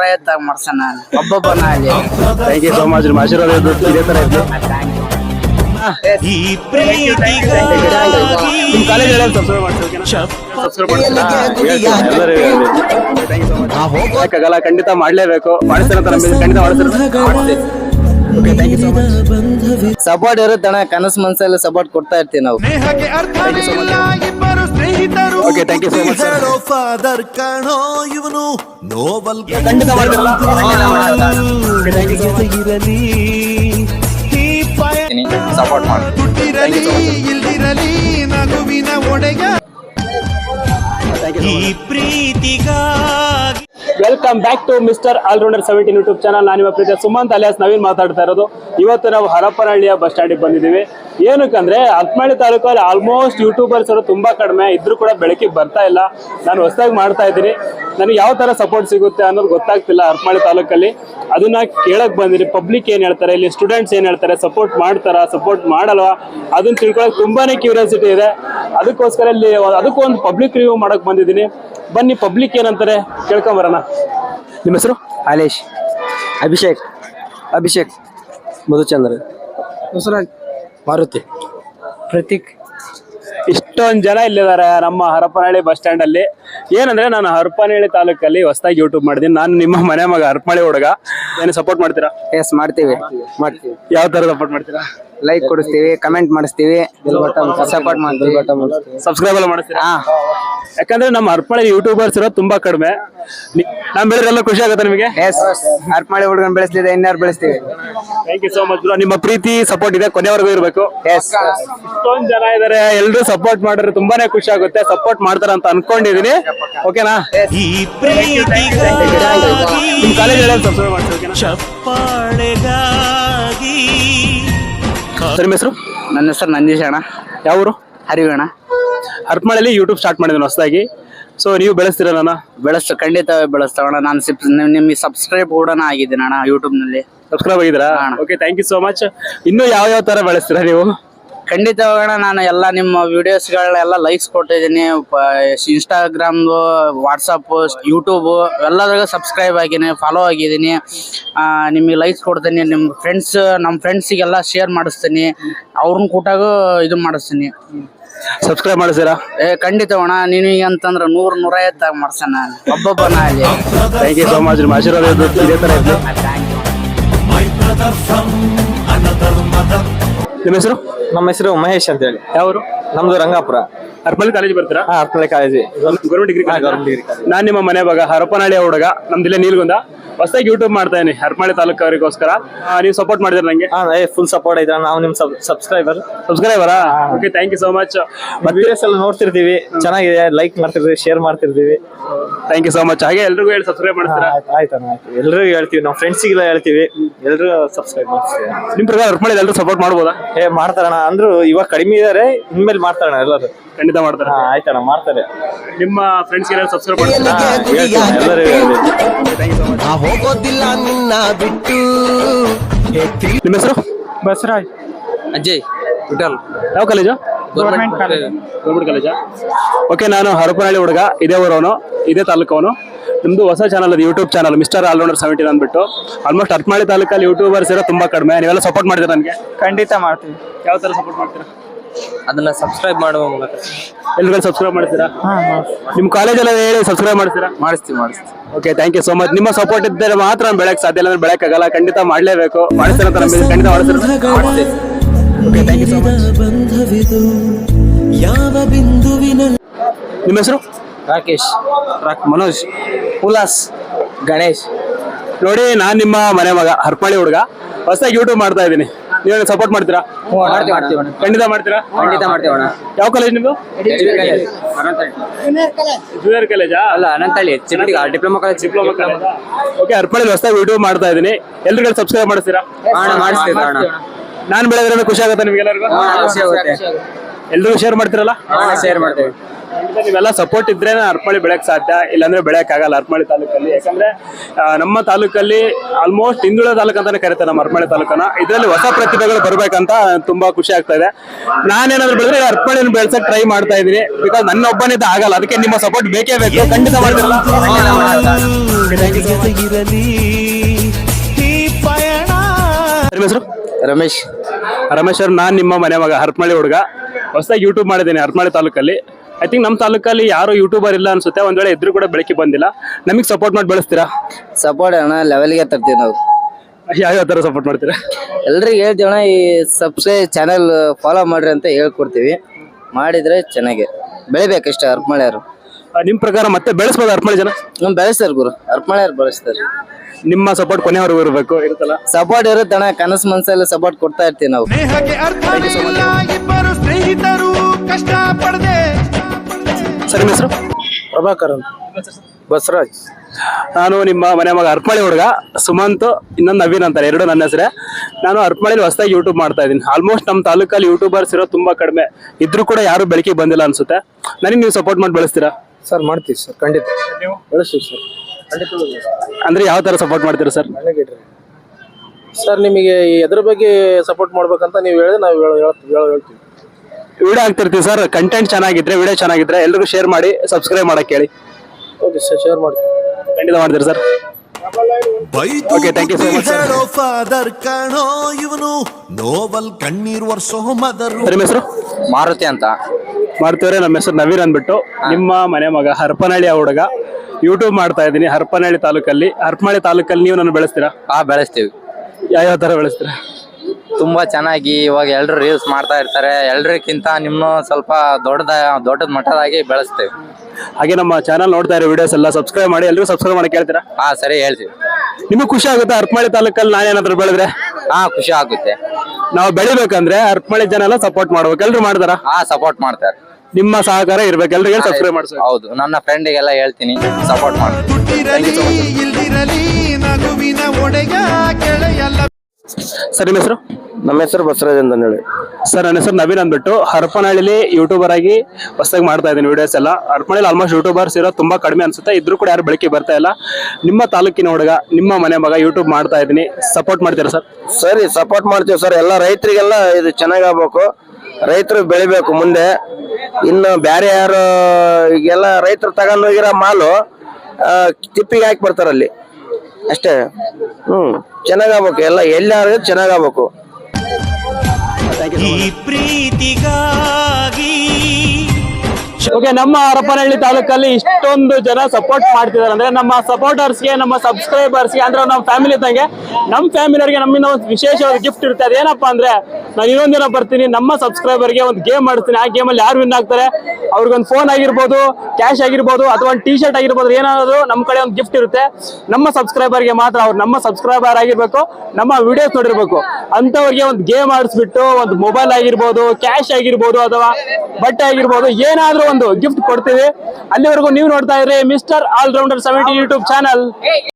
ನೂರೈವತ್ತಾಗ ಮಾಡ್ಸೋಣ. ಒಬ್ಬೊಬ್ಬನ ಅಲ್ಲಿ thank you so much ನಿಮ್ಮ ಆಶೀರ್ವಾದ ಇದ್ದು ಇದೇ ತರ ಇದ್ದು. ಈ ಪ್ರೀತಿಗಾಗಿ ನಿಮ್ಮ ಕಾಲೇಜ್ ಎಲ್ಲ ಸಬ್ಸ್ಕ್ರೈಬ್ ಮಾಡ್ತೀವಿ ಸಬ್ಸ್ಕ್ರೈಬ್ ಮಾಡ್ತೀರಾ ಎಲ್ಲರೂ ಥ್ಯಾಂಕ್ ಯು ಸೊ ಮಚ್ ಯಾಕಾಗಲ್ಲ ಖಂಡಿತ ಮಾಡಲೇಬೇಕು. ಮಾಡಿಸ್ತಾರೆ ಖಂಡಿತ ಮಾಡಿಸ್ತಾರೆ okay thank you so much support ಇರುತ್ತಣ್ಣ ಕನಸು ಮನಸ್ಸಲ್ಲಿ ಸಪೋರ್ಟ್ ಕೊಡ್ತಾ ಇರ್ತೀವಿ ನಾವು. ಸ್ನೇಹಕ್ಕೆ ಅರ್ಥವಿಲ್ಲ ಇಬ್ಬರು ಸ್ನೇಹಿತರು. Okay thank you so much sir father ಕಾಣೋ ಇವನು ನೋಬಲ್ ಇರಲಿ ಸಪೋರ್ಟ್ ಮಾಡಿ. ಇಲ್ದಿರಲಿ ನಗುವಿನ ಒಡೆಯ. ಈ ಪ್ರೀತಿಗಾಗಿ welcome back to mister allrounder seventeen YouTube channel ನಾನು ನಿಮ್ಮ ಪ್ರೀತಿಯ ಸುಮಂತ್ ಅಲಿಯಾಸ್. ನವೀನ್ ಮಾತಾಡ್ತಾ ಇರೋದು? ಇವತ್ತು ನಾವು ಹರಪನಹಳ್ಳಿಯ ಬಸ್ ಸ್ಟ್ಯಾಂಡಿಗೆ ಬಂದಿದ್ದೀವಿ. ಏನಕ್ಕಂದ್ರೆ ಹತ್ಮಳ್ಳಿ ತಾಲೂಕಲ್ಲಿ ಆಲ್ಮೋಸ್ಟ್ ಯೂಟ್ಯೂಬರ್ಸ್ ಅವರು ತುಂಬಾ ಕಡಿಮೆ. ಇದ್ರೂ ಕೂಡ ಬೆಳಕಿಗೆ ಬರ್ತಾ ಇಲ್ಲ. ನಾನು ಹೊಸದಾಗಿ ಮಾಡ್ತಾ ಇದ್ದೀನಿ. ನನಗೆ ಯಾವ ಥರ ಸಪೋರ್ಟ್ ಸಿಗುತ್ತೆ ಅನ್ನೋದು ಗೊತ್ತಾಗ್ತಿಲ್ಲ ಹರಪನಹಳ್ಳಿ ತಾಲೂಕಲ್ಲಿ. ಅದನ್ನ ಕೇಳಕ್ ಬಂದಿರಿ ಪಬ್ಲಿಕ್ ಏನ್ ಹೇಳ್ತಾರೆ? ಇಲ್ಲಿ ಸ್ಟೂಡೆಂಟ್ಸ್ ಏನ್ ಹೇಳ್ತಾರೆ? ಸಪೋರ್ಟ್ ಮಾಡ್ತಾರಾ? ಸಪೋರ್ಟ್ ಮಾಡಲ್ವಾ? ಅದನ್ನ ತಿಳ್ಕೊಳಕ್ ತುಂಬಾನೇ ಕ್ಯೂರಿಯಾಸಿಟಿ ಇದೆ. ಅದಕ್ಕೋಸ್ಕರ ಇಲ್ಲಿ ಅದಕ್ಕೂ ಒಂದು ಪಬ್ಲಿಕ್ ರಿವ್ಯೂ ಮಾಡಕ್ ಬಂದಿದ್ದೀನಿ. ಬನ್ನಿ ಪಬ್ಲಿಕ್ ಏನಂತಾರೆ ಕೇಳ್ಕೊಂಬರೋಣ ನಿಮ್ಮ ಹೆಸರು? ಹಾಲೇಶ್ ಅಭಿಷೇಕ್. ಅಭಿಷೇಕ್ ಮಧುಚಂದ್ರ. ಮಾರುತಿ. ಪ್ರತೀಕ್ ಇಷ್ಟೊಂದು ಜನ ಇಲ್ಲಿದ್ದಾರೆ ನಮ್ಮ ಹರಪನಹಳ್ಳಿ ಬಸ್ ಸ್ಟ್ಯಾಂಡ್ ಅಲ್ಲಿ ಏನಂದ್ರೆ ನಾನು ಹರಪನಹಳ್ಳಿ ತಾಲೂಕಲ್ಲಿ ಹೊಸದಾಗಿ ಯೂಟ್ಯೂಬ್ ಮಾಡಿದ್ದೀನಿ. ನಾನು ನಿಮ್ಮ ಮನೆ ಮಗ ಹರಪನಹಳ್ಳಿ ಹುಡುಗ. ಏನು ಸಪೋರ್ಟ್ ಮಾಡ್ತೀರಾ? ಎಸ್ ಮಾಡ್ತೀವಿ. ಮಾಡ್ತೀವಿ. ಯಾವ ತರ ಸಪೋರ್ಟ್ ಮಾಡ್ತೀರಾ? ಲೈಕ್ ಕೊಡಿಸ್ತೀವಿ ಕಮೆಂಟ್ ಮಾಡಿಸ್ತೀವಿ. ಸಪೋರ್ಟ್ ಮಾಡ್ತೀವಿ. ಸಬ್ಸ್ಕ್ರೈಬ್ ಎಲ್ಲ ಮಾಡಿಸ್ತೀರಾ? ಹಾ. ಯಾಕಂದ್ರೆ ನಮ್ಮ ಹರಪನಹಳ್ಳಿ ಯೂಟ್ಯೂಬರ್ಸ್ ಇರೋದು ತುಂಬಾ ಕಡಿಮೆ. ನಮ್ ನಾನ್ ಬೆಳೆದ್ರೆಲ್ಲ ಖುಷಿ ಆಗುತ್ತೆ ನಿಮಗೆ? ಎಸ್ ಮಾಡಿ ಹುಡುಗನ್ ಬೆಳೆಸ್ತಿದೆ ಇನ್ಯಾರು ಬೆಳೆಸ್ತೀವಿ thank you so much bro ನಿಮ್ಮ ಪ್ರೀತಿ ಸಪೋರ್ಟ್ ಇದೆ ಕೊನೆವರೆಗೂ ಇರಬೇಕು. ಎಸ್ ಇಷ್ಟೊಂದು ಜನ ಇದಾರೆ ಎಲ್ರು ಸಪೋರ್ಟ್ ಮಾಡಿದ್ರೆ ತುಂಬಾನೇ ಖುಷಿ ಆಗುತ್ತೆ. ಸಪೋರ್ಟ್ ಮಾಡ್ತಾರ ಅಂತ ಅನ್ಕೊಂಡಿದೀನಿ. ಓಕೆನಾ ಈ ನಿಮ್ ಕಾಲೇಜ್ ಸಬ್ಸ್ಕ್ರೈಬ್ ಮಾಡ್ತೀವಿ ನಿಮ್ಮ ಹೆಸರು? ನನ್ನ ಹೆಸರು ನಂದೀಶ್ ಅಣ್ಣ. ಯಾವ ಊರು ಹರಿವಣ್ಣ ಹರಪನಹಳ್ಳಿ ಯೂಟ್ಯೂಬ್ ಸ್ಟಾರ್ಟ್ ಮಾಡಿದ್ದೀನಿ ಹೊಸದಾಗಿ. ಸೊ ನೀವು ಬೆಳೆಸ್ತೀರಾ ನನ್ನ ಬೆಳೆಸ್ತ ಖಂಡಿತ ಬೆಳೆಸ್ತಾವಣ್ಣ ನಾನು ಸಿಪ್ ನಿಮಗೆ ಸಬ್ಸ್ಕ್ರೈಬ್ ಕೂಡ ಆಗಿದ್ದೀನಿ ಅಣ್ಣ ಯೂಟ್ಯೂಬ್ನಲ್ಲಿ. ಸಬ್ಸ್ಕ್ರೈಬ್ ಆಗಿದ್ದೀರಾ? ಅಣ್ಣ. Okay thank you so much ಇನ್ನೂ ಯಾವ ಯಾವ ತರ ಬೆಳೆಸ್ತೀರಾ ನೀವು? ಖಂಡಿತವಾಗಣ ನಾನು ಎಲ್ಲ ನಿಮ್ಮ ವೀಡಿಯೋಸ್ಗಳನ್ನೆಲ್ಲ ಲೈಕ್ಸ್ ಕೊಟ್ಟಿದ್ದೀನಿ. ಇನ್ಸ್ಟಾಗ್ರಾಮ್ ವಾಟ್ಸಪ್ಪು ಯೂಟ್ಯೂಬ್ ಎಲ್ಲದ್ರಾಗ ಸಬ್ಸ್ಕ್ರೈಬ್ ಆಗಿದ್ದೀನಿ ಫಾಲೋ ಆಗಿದ್ದೀನಿ. ನಿಮಗೆ ಲೈಕ್ಸ್ ಕೊಡ್ತೀನಿ ನಿಮ್ಮ ಫ್ರೆಂಡ್ಸ್ ನಮ್ಮ ಫ್ರೆಂಡ್ಸಿಗೆಲ್ಲ ಶೇರ್ ಮಾಡಿಸ್ತೀನಿ. ಅವ್ರನ್ನ ಕೂಟಾಗೂ ಇದು ಮಾಡಿಸ್ತೀನಿ. ಸಬ್ಸ್ಕ್ರೈಬ್ ಮಾಡಿಸ್ತೀರಾ ಏ ಖಂಡಿತ ಅಣ್ಣ. ನೀನು ಅಂತಂದ್ರೆ ನೂರು ನೂರೈವತ್ತಾಗ ಮಾಡ್ಸಣ ಒಬ್ಬೊಬ್ಬನ ಅಲ್ಲಿ. ಥ್ಯಾಂಕ್ ಯು ಸೋ ಮಚ್ ನಿಮ್ಮ ಆಶೀರ್ವಾದ ಇದ್ದು ಇದೇ ತರ ಇದ್ದು ನಿಮ್ಮ ಹೆಸರು? ನಮ್ಮ ಹೆಸರು ಮಹೇಶ್ ಅಂತ ಹೇಳಿ ಯಾವ ಊರು ನಮ್ದು ರಂಗಾಪುರ. ಅರ್ಪಲ್ಲಿ ಕಾಲೇಜ್ ಬರ್ತೀರಾ? ಹಾ ಕಾಲೇಜ್ ಕಾಲೇಜಿ. ಗೌರ್ಮೆಂಟ್ ಡಿಗ್ರಿ ಗೌರ್ಮೆಂಟ್ ಡಿಗ್ರಿ ನಾನು ನಿಮ್ಮ ಮನೆ ಭಾಗ ಹರಪನಹಳ್ಳಿ ಹುಡುಗ. ನಮ್ದಿಲ್ಲ ನೀಲ್ಗುಂದ. ಹೊಸದಾಗಿ ಯೂಟ್ಯೂಬ್ ಮಾಡ್ತಾ ಇದೀನಿ ಹರಪನಹಳ್ಳಿ ತಾಲೂಕು ಅವರಿಗೋಸ್ಕರ ನೀವು ಸಪೋರ್ಟ್ ಮಾಡಿದ್ರೆ ನಂಗೆ? ಹಾ ಫುಲ್ ಸಪೋರ್ಟ್ ಐತೆ ನಾವು ನಿಮ್ subscriber ಸಬ್ಸ್ಕ್ರೈಬರಾ okay thank you so much videos ಎಲ್ಲ ನೋಡ್ತಿರ್ತೀವಿ. ಚೆನ್ನಾಗಿದೆ ಲೈಕ್ ಮಾಡ್ತಿರ್ತೀವಿ ಶೇರ್ ಮಾಡ್ತಿರ್ತೀವಿ. ಥ್ಯಾಂಕ್ ಯು ಸೋ ಮಚ್ ಹಾಗೆ ಎಲ್ರಿಗೂ ಹೇಳಿ ಸಬ್ಸ್ಕ್ರೈಬ್ ಮಾಡ್ತೀರಾ? ಆಯ್ತು ಆಯ್ತು ಎಲ್ರಿಗೂ ಹೇಳ್ತೀವಿ ನಮ್ಮ ಫ್ರೆಂಡ್ಸಿಗೆಲ್ಲ ಹೇಳ್ತೀವಿ. ಎಲ್ಲರೂ ಸಬ್ಸ್ಕ್ರೈಬ್ ಮಾಡ್ತೀವಿ. ನಿಮ್ ಪ್ರಕಾರ ಹರಪನಹಳ್ಳಿ ಎಲ್ಲರೂ ಸಪೋರ್ಟ್ ಮಾಡ್ಬೋದಾ? ಏ ಮಾಡ್ತಾರಣ ಅಂದ್ರು ಇವಾಗ ಕಡಿಮೆ ಇದಾರೆ ಇನ್ಮೇಲೆ ಮಾಡ್ತಾರಣ ಎಲ್ಲರೂ. ಖಂಡಿತ ಮಾಡ್ತಾರೆ. ಹಾ ಆಯ್ತಣ್ಣ ಮಾಡ್ತಾರೆ. ನಿಮ್ಮ ಫ್ರೆಂಡ್ಸ್ ಎಲ್ಲ ಸಬ್ಸ್ಕ್ರೈಬ್ ಮಾಡ್ತೀರಾ ಎಲ್ಲರೂ ನಾ ಹೋಗೋದಿಲ್ಲ ನಿನ್ನ ಬಿಟ್ಟು. ನಿಮ್ಮ ಹೆಸರು? ಬಸರಾಜ್ ಅಜಯ್ ವಿಠಲ್. ಯಾವ ಕಾಲೇಜು? ಗೌರ್ಮೆಂಟ್ ಗೌರ್ಮೆಂಟ್ ಕಾಲೇಜಾ ಓಕೆ ನಾನು ಹರಪನಹಳ್ಳಿ ಹುಡುಗ ಇದೇ ಊರವನು ಇದೇ ತಾಲೂಕವನು. ನಿಮ್ದು ಹೊಸ ಚಾನಲ್ ಅದು YouTube channel mister allrounder seventeen ಅಂದ್ಬಿಟ್ಟು. ಆಲ್ಮೋಸ್ಟ್ ಹರಪನಹಳ್ಳಿ ತಾಲೂಕಲ್ಲಿ ಯೂಟ್ಯೂಬರ್ಸ್ ಇರೋ ತುಂಬಾ ಕಡಿಮೆ ನೀವೆಲ್ಲ ಸಪೋರ್ಟ್ ಮಾಡ್ತೀರಾ ನನಗೆ? ಖಂಡಿತ ಮಾಡ್ತೀವಿ. ಯಾವ ತರ ಸಪೋರ್ಟ್ ಮಾಡ್ತೀರಾ? ಅದನ್ನ ಸಬ್ಸ್ಕ್ರೈಬ್ ಮಾಡುವ ಮೂಲಕ. ಎಲ್ರಿಗೂ ಸಬ್ಸ್ಕ್ರೈಬ್ ಮಾಡ್ತೀರಾ? ನಿಮ್ಮ ಕಾಲೇಜೆಲ್ಲ ಹೇಳಿ ಸಬ್ಸ್ಕ್ರೈಬ್ ಮಾಡ್ತೀರಾ? ಮಾಡಿಸ್ತೀವಿ ಮಾಡಿಸ್ತೀವಿ. Okay thank you so much ನಿಮ್ಮ ಸಪೋರ್ಟ್ ಇದ್ದರೆ ಮಾತ್ರ ನಾನು ಬೆಳಕ್ ಸಾಧ್ಯ ಇಲ್ಲ ಅಂದ್ರೆ ಬೆಳಕಾಗಲ್ಲ. ಖಂಡಿತ ಮಾಡಲೇಬೇಕು. ಮಾಡಿಸ್ತಾರೆ ಖಂಡಿತ ಮಾಡಿಸ್ತಾರೆ okay thank you so much ಬಂಧವಿದು ಯಾವ ಬಿಂದುವಿನ ನಿಮ್ಮ ಹೆಸರು? ರಾಕೇಶ್. ರಾಕ್ ಮನೋಜ್. ಉಲ್ಲಾಸ್. ಗಣೇಶ್. ನೋಡಿ ನಾನು ನಿಮ್ಮ ಮನೆ ಮಗ ಹರ್ಪಾಳಿ ಹುಡುಗ. ಹೊಸದಾಗಿ ಯೂಟ್ಯೂಬ್ ಮಾಡ್ತಾ ಇದ್ದೀನಿ. ನೀವೇನು ಸಪೋರ್ಟ್ ಮಾಡ್ತೀರಾ? ಖಂಡಿತ ಮಾಡ್ತೀರಾ? ಖಂಡಿತ ಮಾಡ್ತೀವಿ ಅಣ್ಣ. ಯಾವ ಕಾಲೇಜ್ ನಿಮ್ದು? ಜೂನಿಯರ್ ಕಾಲೇಜಾ ಅಲ್ಲ ಅನಂತಳ್ಳಿ ಚೆನ್ನಾಗಿ diploma college diploma college okay ಅರ್ಪಣೆ ಹೊಸ ವಿಡಿಯೋ ಮಾಡ್ತಾ ಇದೀನಿ ಎಲ್ರಿಗೂ ಸಬ್ಸ್ಕ್ರೈಬ್ ಮಾಡಿಸ್ತೀರಾ? ಅಣ್ಣ ಮಾಡಿಸ್ತೀವಿ ಅಣ್ಣ. ನಾನು ಬೆಳೆದ್ರೆ ಖುಷಿ ಆಗುತ್ತೆ ನಿಮ್ಗೆಲ್ಲರಿಗೂ? ಖುಷಿ ಆಗುತ್ತೆ. ಎಲ್ರಿಗೂ ಶೇರ್ ಮಾಡ್ತೀರಲ್ಲ? ಶೇರ್ ಮಾಡ್ತೀವಿ. ಖಂಡಿತ ನೀವೆಲ್ಲ ಸಪೋರ್ಟ್ ಇದ್ರೆ ಅರ್ಪಳಿ ಬೆಳೆಯಕ್ ಸಾಧ್ಯ ಇಲ್ಲಾಂದ್ರೆ ಬೆಳೆಯಕ್ ಆಗಲ್ಲ ಅರ್ಪಳಿ ತಾಲೂಕಲ್ಲಿ. ಯಾಕಂದ್ರೆ ಆ, ನಮ್ಮ ತಾಲೂಕಲ್ಲಿ ಆಲ್ಮೋಸ್ಟ್ ಹಿಂದುಳಿದ ತಾಲೂಕು ಅಂತಾನೆ ಕರೀತಾರೆ ನಮ್ಮ ಅರ್ಪಳಿ ತಾಲೂಕನ ಇದರಲ್ಲಿ ಹೊಸ ಪ್ರತಿಭೆಗಳು ಬರ್ಬೇಕಂತ ತುಂಬಾ ಖುಷಿ ಆಗ್ತಾ ಇದೆ. ನಾನೇನಾದ್ರು ಬೆಳೆದ್ರೆ ಅರ್ಪಳಿನ ಬೆಳ್ಸಕ್ ಟ್ರೈ ಮಾಡ್ತಾ ಇದೀನಿ ಬಿಕಾಸ್ ನನ್ನ ಒಬ್ಬನಿಂದ ಆಗಲ್ಲ ಅದಕ್ಕೆ ನಿಮ್ಮ ಸಪೋರ್ಟ್ ಬೇಕೇ ಬೇಕು. ಖಂಡಿತ ಮಾಡ್ತಿರಲ್ಲ? ಜೊತೆಗಿರಲಿ ಈ ಪಯಣ. ನಿಮ್ಮ ಹೆಸರು? ರಮೇಶ್. ರಮೇಶ್ ಅವ್ರು ನಾನು ನಿಮ್ಮ ಮನೆ ಮಗ ಹರ್ಪಳ್ಳಿ ಹುಡುಗ. ಹೊಸದಾಗಿ ಯೂಟ್ಯೂಬ್ ಮಾಡಿದ್ದೀನಿ ಹರ್ಪಳ್ಳಿ ತಾಲೂಕಲ್ಲಿ. ಐ ಥಿಂಕ್ ನಮ್ಮ ತಾಲೂಕಲ್ಲಿ ಯಾರು ಯೂಟ್ಯೂಬರ್ ಇಲ್ಲ ಅನ್ಸುತ್ತೆ ಒಂದ್ ವೇಳೆ ಇದ್ರು ಕೂಡ ಬೆಳಕಿ ಬಂದಿಲ್ಲ. ನಮಗೆ ಸಪೋರ್ಟ್ ಮಾಡಿ ಬೆಳೆಸ್ತೀರಾ? ಸಪೋರ್ಟ್ ಅಣ್ಣ ಲೆವೆಲ್ಗೆ ತರ್ತೀವಿ ನಾವು. ಯಾವ್ಯಾವ ಥರ ಸಪೋರ್ಟ್ ಮಾಡ್ತೀರಾ? ಎಲ್ರಿಗೆ ಹೇಳ್ತೀವಿ ಅಣ್ಣ ಈ ಸಬ್ಸ್ಕ್ರೈಬ್ ಚಾನಲ್ ಫಾಲೋ ಮಾಡ್ರಿ ಅಂತ ಹೇಳ್ಕೊಡ್ತೀವಿ. ಮಾಡಿದ್ರೆ ಚೆನ್ನಾಗಿ. ಬೆಳಿಬೇಕಷ್ಟೇ ಮಾಡ್ಯಾರು ನಿಮ್ಮ ಪ್ರಕಾರ ಮತ್ತೆ ಬೆಳೆಸ್ಬೋದು ಅರ್ಪಣೆ ಜನ? ನಮ್ ಬೆಳೆಸ್ತಾರೆ ಗುರು. ಅರ್ಪಮಳೆಯವ್ರು ಬೆಳೆಸ್ತಾರೆ. ನಿಮ್ಮ ಸಪೋರ್ಟ್ ಕೊನೆವರೆಗೂ ಇರಬೇಕು ಇರುತ್ತಲ್ಲ? ಸಪೋರ್ಟ್ ಇರುತ್ತೆ ಅಣ್ಣ ಕನಸು ಮನಸ್ಸಲ್ಲಿ ಸಪೋರ್ಟ್ ಕೊಡ್ತಾ ಇರ್ತೀವಿ ನಾವು. ಸ್ನೇಹಕ್ಕೆ ಇಬ್ಬರು ಸ್ನೇಹಿತರು ಕಷ್ಟ ಪಡದೆ ಸರ್ ನಿಮ್ಮ ಹೆಸರು? ಪ್ರಭಾಕರ್ ಅಂತ. ಬಸವರಾಜ್. ನಾನು ನಿಮ್ಮ ಮನೆ ಮಗ ಅರ್ಪಳಿ ಹುಡುಗ ಸುಮಂತ್ ಇನ್ನೊಂದು ನವೀನ್ ಅಂತಾರೆ ಎರಡು ನನ್ನ ಹೆಸರೇ. ನಾನು ಅರ್ಪಳಿಲಿ ಹೊಸದಾಗಿ ಯೂಟ್ಯೂಬ್ ಮಾಡ್ತಾ ಇದ್ದೀನಿ. ಆಲ್ಮೋಸ್ಟ್ ನಮ್ಮ ತಾಲೂಕಲ್ಲಿ ಯೂಟ್ಯೂಬರ್ಸ್ ಇರೋ ತುಂಬ ಕಡಿಮೆ. ಇದ್ರೂ ಕೂಡ ಯಾರು ಬೆಳಕಿಗೆ ಬಂದಿಲ್ಲ ಅನ್ಸುತ್ತೆ. ನನಗೆ ನೀವು ಸಪೋರ್ಟ್ ಮಾಡಿ ಬೆಳೆಸ್ತೀರಾ? ಸರ್ ಮಾಡ್ತೀವಿ ಸರ್ ಖಂಡಿತ. ಬೆಳೆಸ್ತೀವಿ ಸರ್. ಅಂದ್ರೆ ಯಾವ ತರ ಸಪೋರ್ಟ್ ಮಾಡ್ತೀರಾ ಸರ್? ಸರ್ ನಿಮಗೆ ಎದ್ರ ಬಗ್ಗೆ ಸಪೋರ್ಟ್ ಮಾಡ್ಬೇಕಂತ ನೀವು ಹೇಳಿದ್ರೆ ನಾವು ಹೇಳ ಹೇಳ್- ಹೇಳ್ತೀವಿ. ವಿಡಿಯೋ ಆಗ್ತಿರ್ತೀವಿ ಸರ್. ಕಂಟೆಂಟ್ ಚೆನ್ನಾಗಿದ್ರೆ ವಿಡಿಯೋ ಚೆನ್ನಾಗಿದ್ರೆ ಎಲ್ರಿಗೂ ಶೇರ್ ಮಾಡಿ ಸಬ್ಸ್ಕ್ರೈಬ್ ಮಾಡಕ್ಕೆ ಹೇಳಿ ಓಕೆ ಸರ್ ಶೇರ್ ಮಾಡಿ. ಖಂಡಿತ ಮಾಡ್ತೀರಿ sir. Okay thank you father ಕಣೋ ಇವನು ನೋವಲ್ ಕಣ್ಣೀರ್ ಮದರು ಸರ್ ನಿಮ್ಮ ಹೆಸರು ಮಾರುತಿ ಅಂತ. ಮಾಡ್ತೀವ್ರೆ ನಮ್ಮ ಹೆಸರು ನವೀನ್ ಅಂದ್ಬಿಟ್ಟು. ನಿಮ್ಮ ಮನೆ ಮಗ ಹರಪನಹಳ್ಳಿಯ ಹುಡುಗ. ಯೂಟ್ಯೂಬ್ ಮಾಡ್ತಾ ಇದ್ದೀನಿ ಹರಪನಹಳ್ಳಿ ತಾಲೂಕಲ್ಲಿ. ಹರಪನಹಳ್ಳಿ ತಾಲೂಕಲ್ಲಿ ನೀವು ನನ್ನ ಬೆಳೆಸ್ತೀರಾ? ಆ ಬೆಳೆಸ್ತೀವಿ. ಯಾವ ತರ ಬೆಳೆಸ್ತೀರಾ? ತುಂಬಾ ಚೆನ್ನಾಗಿ ಇವಾಗ ಎಲ್ರು ರೀಲ್ಸ್ ಮಾಡ್ತಾ ಇರ್ತಾರೆ. ಎಲ್ರಿಗಿಂತ ನಿಮ್ಮ ಸ್ವಲ್ಪ ದೊಡ್ಡದ ದೊಡ್ಡದ ಮಟ್ಟದಾಗಿ ಬೆಳೆಸ್ತೇವೆ. ಹಾಗೆ ನಮ್ಮ ಚಾನಲ್ ನೋಡ್ತಾ ಇರೋ ವಿಡಿಯೋಸ್ ಎಲ್ಲ ಸಬ್ಸ್ಕ್ರೈಬ್ ಮಾಡಿ ಎಲ್ಲರೂ ಸಬ್ಸ್ಕ್ರೈಬ್ ಮಾಡಿ ಕೇಳ್ತೀರಾ? ಹಾ ಸರಿ ಹೇಳ್ತೀವಿ. ನಿಮಗೆ ಖುಷಿ ಆಗುತ್ತೆ ಅರ್ಪಮಳೆ ತಾಲೂಕಲ್ಲಿ ನಾನೇನಾದ್ರೂ ಬೆಳೆದ್ರೆ? ಹಾ ಖುಷಿ ಆಗುತ್ತೆ. ನಾವು ಬೆಳಿಬೇಕಂದ್ರೆ ಅರ್ಪಮಳೆ ಜನ ಎಲ್ಲ ಸಪೋರ್ಟ್ ಮಾಡ್ಬೇಕು. ಎಲ್ಲರೂ ಮಾಡ್ತಾರ? ಹಾ ಸಪೋರ್ಟ್ ಮಾಡ್ತಾರೆ. ನಿಮ್ಮ ಸಹಕಾರ ಇರ್ಬೇಕು. ಎಲ್ರಿಗೆ ಸಬ್ಸ್ಕ್ರೈಬ್ ಮಾಡಿಸ್. ಹೌದು ನನ್ನ ಫ್ರೆಂಡಿಗೆಲ್ಲ ಹೇಳ್ತೀನಿ ಸಪೋರ್ಟ್ ಮಾಡಿ ಸರ್ ನಿಮ್ಮ ಹೆಸರು? ನಮ್ಮ ಹೆಸರು ಬಸವರಾಜ್ ಅಂತ ಹೇಳಿ. ಸರ್ ನನ್ನ ಹೆಸರು ನವೀನ್ ಅಂದ್ಬಿಟ್ಟು. ಹರಪನಹಳ್ಳಿ ಯೂಟ್ಯೂಬರ್ ಆಗಿ ಹೊಸದಾಗಿ ಮಾಡ್ತಾ ಇದ್ದೀನಿ ವಿಡಿಯೋಸ್ ಎಲ್ಲ. ಹರಪನಹಳ್ಳಿ ಆಲ್ಮೋಸ್ಟ್ ಯೂಟ್ಯೂಬರ್ಸ್ ಇರೋ ತುಂಬಾ ಕಡಿಮೆ ಅನ್ಸುತ್ತೆ. ಇದ್ರೂ ಕೂಡ ಯಾರು ಬೆಳಕಿಗೆ ಬರ್ತಾ ಇಲ್ಲ. ನಿಮ್ಮ ತಾಲೂಕಿನ ಹುಡುಗ ನಿಮ್ಮ ಮನೆ ಮಗ ಯೂಟ್ಯೂಬ್ ಮಾಡ್ತಾ ಇದ್ದೀನಿ. ಸಪೋರ್ಟ್ ಮಾಡ್ತೀರಾ ಸರ್? ಸರಿ ಸಪೋರ್ಟ್ ಮಾಡ್ತೀವಿ ಸರ್. ಎಲ್ಲ ರೈತರಿಗೆಲ್ಲ ಇದು ಚೆನ್ನಾಗಾಗಬೇಕು ರೈತರು ಬೆಳಿಬೇಕು ಮುಂದೆ. ಇನ್ನು ಬೇರೆ ಯಾರು ಈಗೆಲ್ಲ ರೈತರು ತಗೊಂಡು ಹೋಗಿರೋ ಮಾಲು ತಿಪ್ಪಿಗೆ ಹಾಕಿ ಬರ್ತಾರಲ್ಲಿ. ಅಷ್ಟೇ. ಹ್ಮ್ ಚೆನ್ನಾಗಾಗ್ಬೇಕು. ಎಲ್ಲ ಎಲ್ಲಾರು ಚೆನ್ನಾಗಾಗ್ಬೇಕು. ಈ ಪ್ರೀತಿಗಾಗಿ ಓಕೆ ನಮ್ಮ ಹರಪನಹಳ್ಳಿ ತಾಲೂಕಲ್ಲಿ ಇಷ್ಟೊಂದು ಜನ ಸಪೋರ್ಟ್ ಮಾಡ್ತಿದ್ದಾರೆ. ಅಂದ್ರೆ ನಮ್ಮ ಸಪೋರ್ಟರ್ಸ್ಗೆ ನಮ್ಮ ಸಬ್ಸ್ಕ್ರೈಬರ್ಸ್ಗೆ ಅಂದ್ರೆ ನಮ್ಮ ಫ್ಯಾಮಿಲಿ ಇದ್ದಂಗೆ ನಮ್ಮ ಫ್ಯಾಮಿಲಿಯವರಿಗೆ ನಮ್ಮಿಂದ ಒಂದು ವಿಶೇಷವಾದ ಗಿಫ್ಟ್ ಇರುತ್ತೆ. ಅದೇನಪ್ಪ ಅಂದ್ರೆ, ನಾನು ಇನ್ನೊಂದು ದಿನ ಬರ್ತೀನಿ, ನಮ್ಮ ಸಬ್ಸ್ಕ್ರೈಬರ್ಗೆ ಒಂದು ಗೇಮ್ ಮಾಡಿಸ್ತೀನಿ ಆ ಗೇಮಲ್ಲಿ ಯಾರು ವಿನ್ ಆಗ್ತಾರೆ? ಅವ್ರಿಗೊಂದು ಫೋನ್ ಆಗಿರ್ಬೋದು ಕ್ಯಾಶ್ ಆಗಿರ್ಬೋದು, ಅಥವಾ ಒಂದು ಟಿ ಶರ್ಟ್ ಆಗಿರ್ಬೋದು, ಏನಾದ್ರು ನಮ್ಮ ಕಡೆ ಒಂದು ಗಿಫ್ಟ್ ಇರುತ್ತೆ. ನಮ್ಮ ಸಬ್ಸ್ಕ್ರೈಬರ್ಗೆ ಮಾತ್ರ ಅವ್ರು ನಮ್ಮ ಸಬ್ಸ್ಕ್ರೈಬರ್ ಆಗಿರ್ಬೇಕು, ನಮ್ಮ ವಿಡಿಯೋಸ್ ನೋಡಿರ್ಬೇಕು. ಅಂತವ್ರಿಗೆ ಒಂದು ಗೇಮ್ ಆಡಿಸ್ಬಿಟ್ಟು, ಒಂದು ಮೊಬೈಲ್ ಆಗಿರ್ಬೋದು ಕ್ಯಾಶ್ ಆಗಿರ್ಬೋದು, ಅಥವಾ ಬಟ್ಟೆ ಆಗಿರ್ಬೋದು, ಏನಾದ್ರೂ ಒಂದು ಗಿಫ್ಟ್ ಕೊಡ್ತೀವಿ. ಅಲ್ಲಿವರೆಗೂ ನೀವು ನೋಡ್ತಾ ಇರಿ mister allrounder seventy YouTube channel